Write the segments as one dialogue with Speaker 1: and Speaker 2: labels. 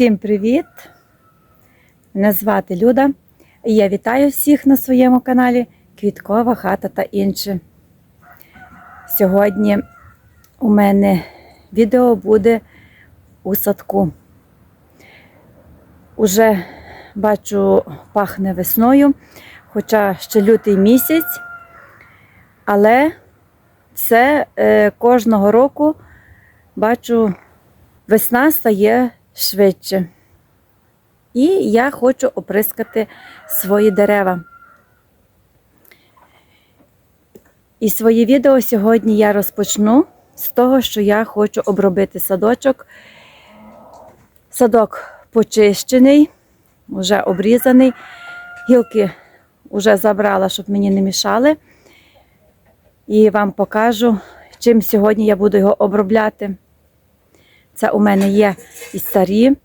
Speaker 1: Всім привіт! Мене звати Люда. І я вітаю всіх на своєму каналі Квіткова хата та інше. Сьогодні у мене відео буде у садку. Уже бачу, пахне весною, хоча ще лютий місяць, але все е, кожного року бачу, весна стає швидше. І я хочу оприскати свої дерева. І своє відео сьогодні я розпочну з того, що я хочу обробити садочок. Садок почищений, вже обрізаний. Гілки вже забрала, щоб мені не мішали. І вам покажу, чим сьогодні я буду його обробляти. Це у мене є і старі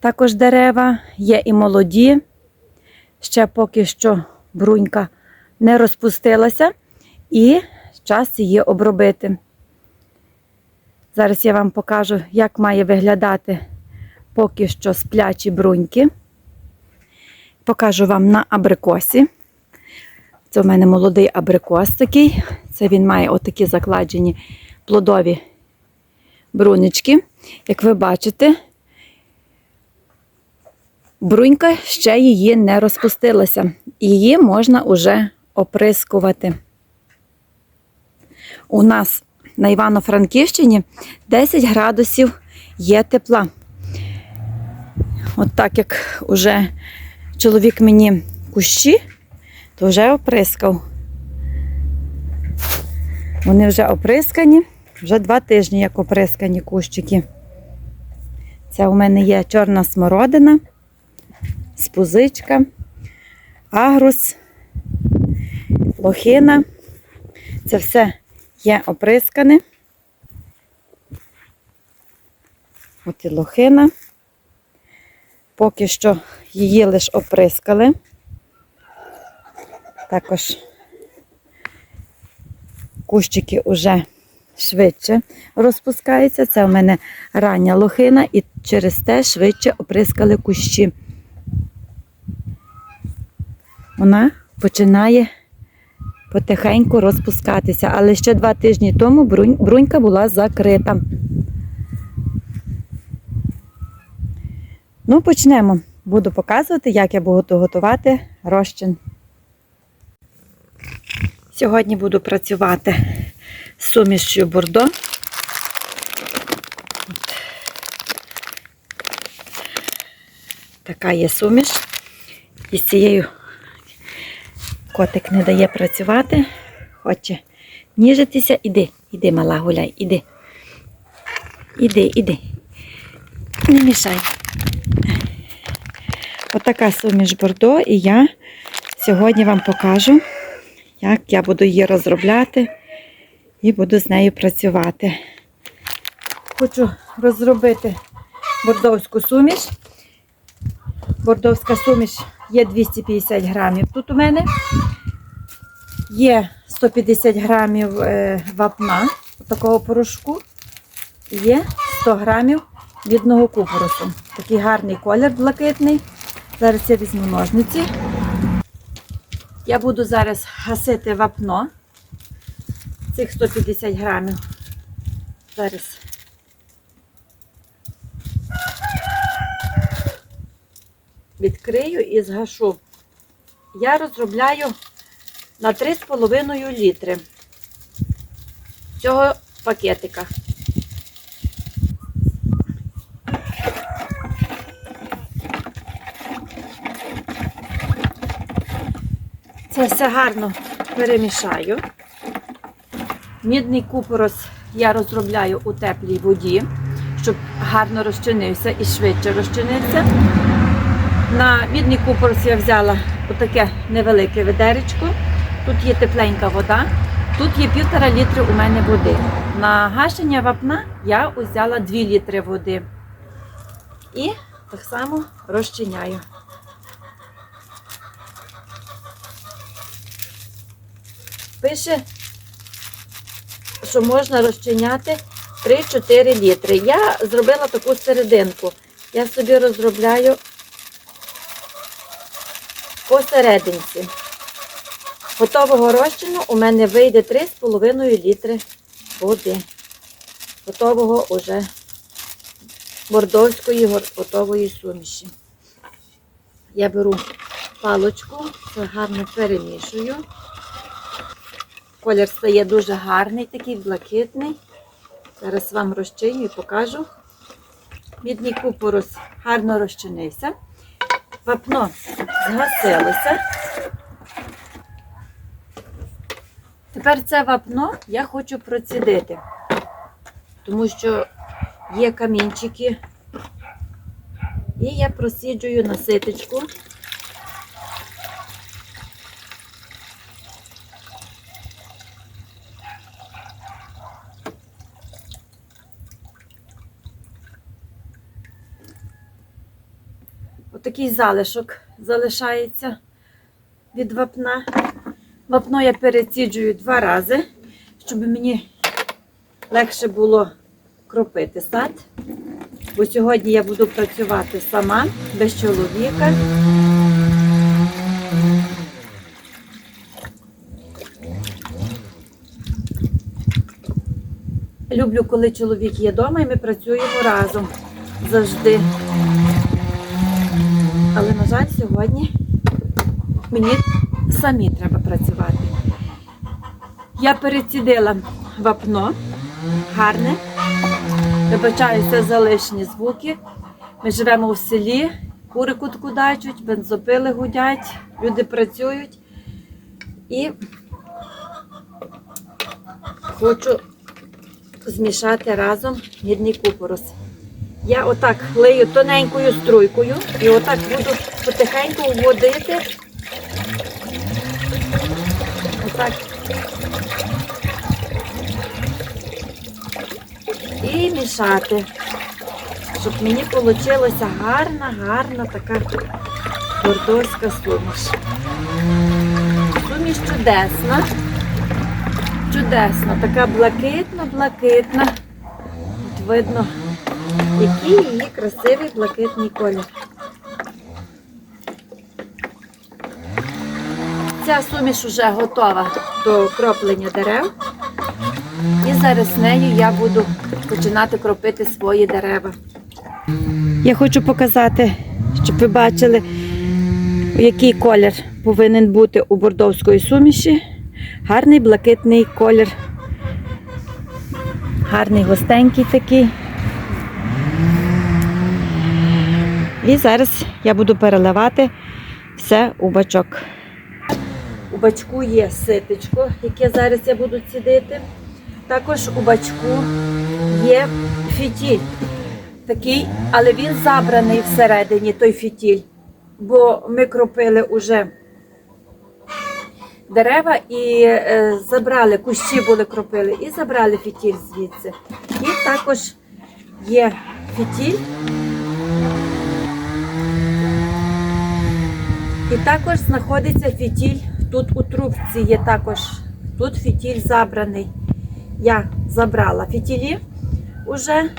Speaker 1: також дерева, є і молоді. Ще поки що брунька не розпустилася і час її обробити. Зараз я вам покажу, як має виглядати поки що сплячі бруньки. Покажу вам на абрикосі. Це в мене молодий абрикос такий. Це він має отакі закладені плодові брунички. Як ви бачите, брунька ще її не розпустилася. Її можна уже оприскувати. У нас на Івано-Франківщині 10 градусів є тепла. От так як уже чоловік мені кущі, то вже оприскав. Вони вже оприскані, вже два тижні як оприскані кущики. Це у мене є чорна смородина, спузичка, агрус, лохина. Це все є оприскане. От і лохина. Поки що її лише оприскали. Також кущики вже швидше розпускаються. Це у мене рання лохина і через те швидше оприскали кущі. Вона починає потихеньку розпускатися, але ще два тижні тому брунька була закрита. Ну, почнемо. Буду показувати, як я буду готувати розчин. Сьогодні буду працювати з сумішчю бордо. От. Така є суміш. І з цією котик не дає працювати, хоче ніжитися. Іди, іди, мала, гуляй, іди. Іди, іди. Не мішай. Отака суміш бордо, і я сьогодні вам покажу, як я буду її розробляти і буду з нею працювати. Хочу розробити бордовську суміш. Бордовська суміш є 250 грамів. Тут у мене є 150 грамів е, вапна, такого порошку, є 100 грамів відного купоросу. Такий гарний колір блакитний. Зараз я візьму ножниці. Я буду зараз гасити вапно цих 150 грамів. Зараз. Відкрию і згашу. Я розробляю на 3,5 літри цього пакетика. Це все гарно перемішаю. Мідний купорос я розробляю у теплій воді, щоб гарно розчинився і швидше розчинився. На мідний купорос я взяла отаке невелике ведеречко. Тут є тепленька вода, тут є півтора літри у мене води. На гашення вапна я взяла 2 літри води. І так само розчиняю. Пише, що можна розчиняти 3-4 літри. Я зробила таку серединку. я собі розробляю посерединці. Готового розчину у мене вийде 3,5 літри води. Готового уже бордовської готової суміші. Я беру палочку, гарно перемішую. Колір стає дуже гарний, такий блакитний. Зараз вам розчиню і покажу. Мідний купорос гарно розчинився. Вапно згасилося. Тепер це вапно я хочу процідити, тому що є камінчики. І я просіджую на ситочку. Отакий залишок залишається від вапна. Вапно я переціджую два рази, щоб мені легше було кропити сад. Бо сьогодні я буду працювати сама, без чоловіка. Люблю, коли чоловік є вдома і ми працюємо разом завжди. Але, на жаль, сьогодні мені самі треба працювати. Я перецідила вапно гарне. Вибачаюся за лишні звуки. Ми живемо в селі, кури куткудачуть, бензопили гудять, люди працюють. І хочу змішати разом мідний купорос. Я отак лию тоненькою струйкою і отак буду потихеньку вводити. Отак. І мішати, щоб мені вийшла гарна, гарна така бордорська суміш. Суміш чудесна. Чудесна, така блакитно-блакитна. От видно, який її красивий блакитний колір. Ця суміш вже готова до кроплення дерев. І зараз нею я буду починати кропити свої дерева. Я хочу показати, щоб ви бачили, який колір повинен бути у бордовської суміші. Гарний блакитний колір. Гарний густенький такий. І зараз я буду переливати все у бачок. У бачку є ситечко, яке зараз я буду цідити. Також у бачку є фітіль. Такий, але він забраний всередині, той фітіль. Бо ми кропили уже дерева і е, забрали, кущі були кропили, і забрали фітіль звідси. І також є фітіль. І також знаходиться фітіль. Тут у трубці є також, тут фітіль забраний. Я забрала фітілі уже.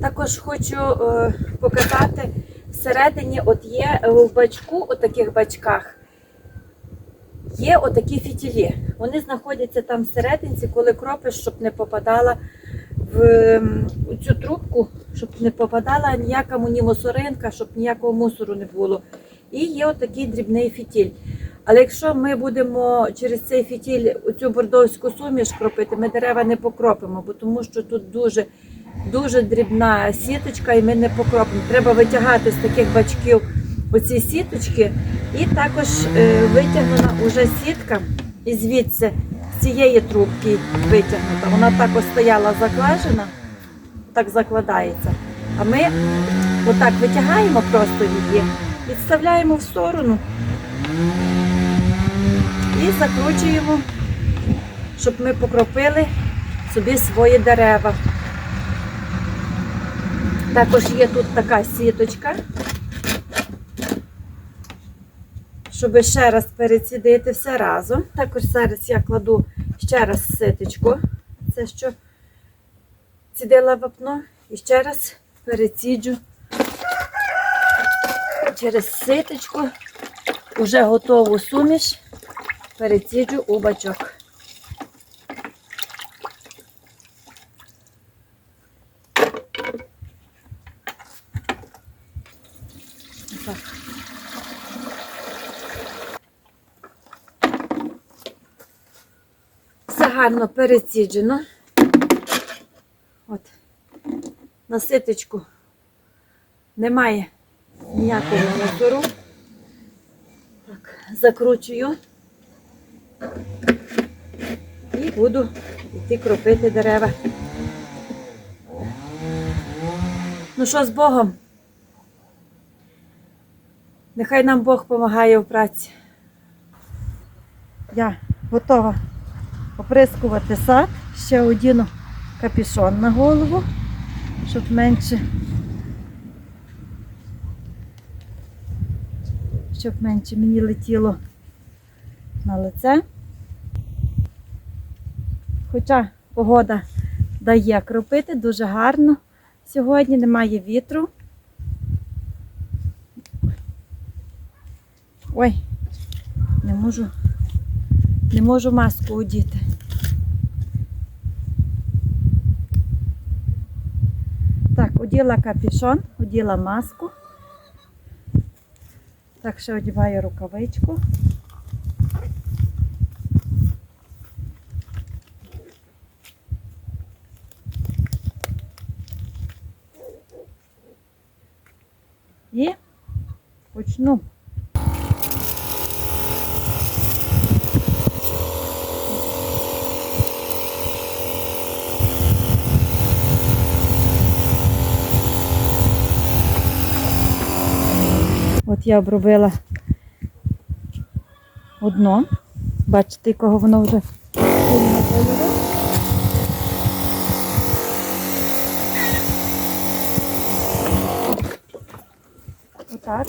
Speaker 1: Також хочу е, показати всередині, от є в бачку, у таких бачках, є отакі фітілі. Вони знаходяться там всерединці, коли кропиш, щоб не попадала в ем, цю трубку, щоб не попадала ніякому ні мусоринка, щоб ніякого мусору не було. І є отакий дрібний фітіль. Але якщо ми будемо через цей фітіль цю бордовську суміш кропити, ми дерева не покропимо, бо тому що тут дуже, дуже дрібна сіточка і ми не покропимо. Треба витягати з таких бачків оці сіточки. І також е, витягнена уже сітка і звідси з цієї трубки витягнута. Вона так стояла закладена, так закладається. А ми отак витягаємо просто її, відставляємо в сторону і закручуємо, щоб ми покропили собі свої дерева. Також є тут така сіточка, щоб ще раз перецідити все разом. Також зараз я кладу ще раз ситочку, це що цідила вапно, і ще раз переціджу через ситочку вже готову суміш переціджу у бачок. Все гарно переціджено. От. На ситочку немає ніякого мотору. Так, закручую і буду йти кропити дерева. Ну що з Богом? Нехай нам Бог допомагає в праці. Я готова оприскувати сад. Ще одіну капюшон на голову, щоб менше, щоб менше мені летіло на лице. Хоча погода дає кропити дуже гарно. Сьогодні немає вітру. Ой, не можу, не можу маску одіти. Так, оділа капюшон, оділа маску. Так, ще одіваю рукавичку. І почну. Я обробила одно. Бачите, якого воно вже сильно кольору. Отак.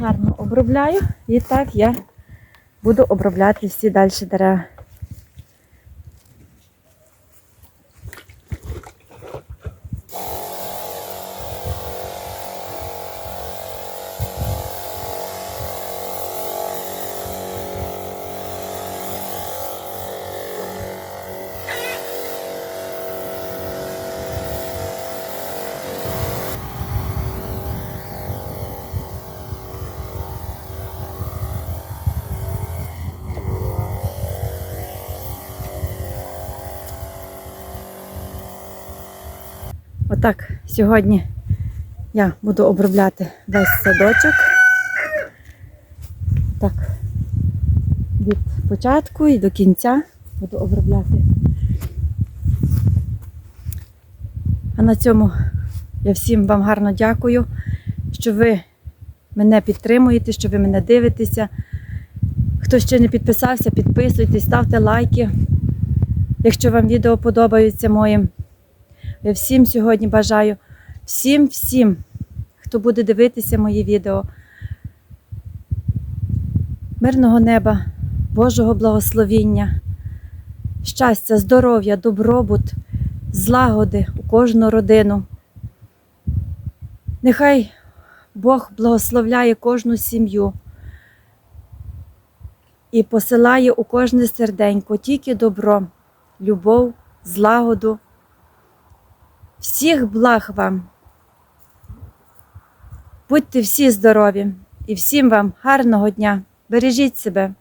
Speaker 1: Гарно обробляю. І так я буду обробляти всі далі дерева. Отак сьогодні я буду обробляти весь садочок. Так, від початку і до кінця буду обробляти. А на цьому я всім вам гарно дякую, що ви мене підтримуєте, що ви мене дивитеся. Хто ще не підписався, підписуйтесь, ставте лайки. Якщо вам відео подобаються моїм. Я всім сьогодні бажаю, всім, всім, хто буде дивитися мої відео, мирного неба, Божого благословіння, щастя, здоров'я, добробут, злагоди у кожну родину. Нехай Бог благословляє кожну сім'ю і посилає у кожне серденько тільки добро, любов, злагоду. Всіх благ вам. Будьте всі здорові і всім вам гарного дня. Бережіть себе.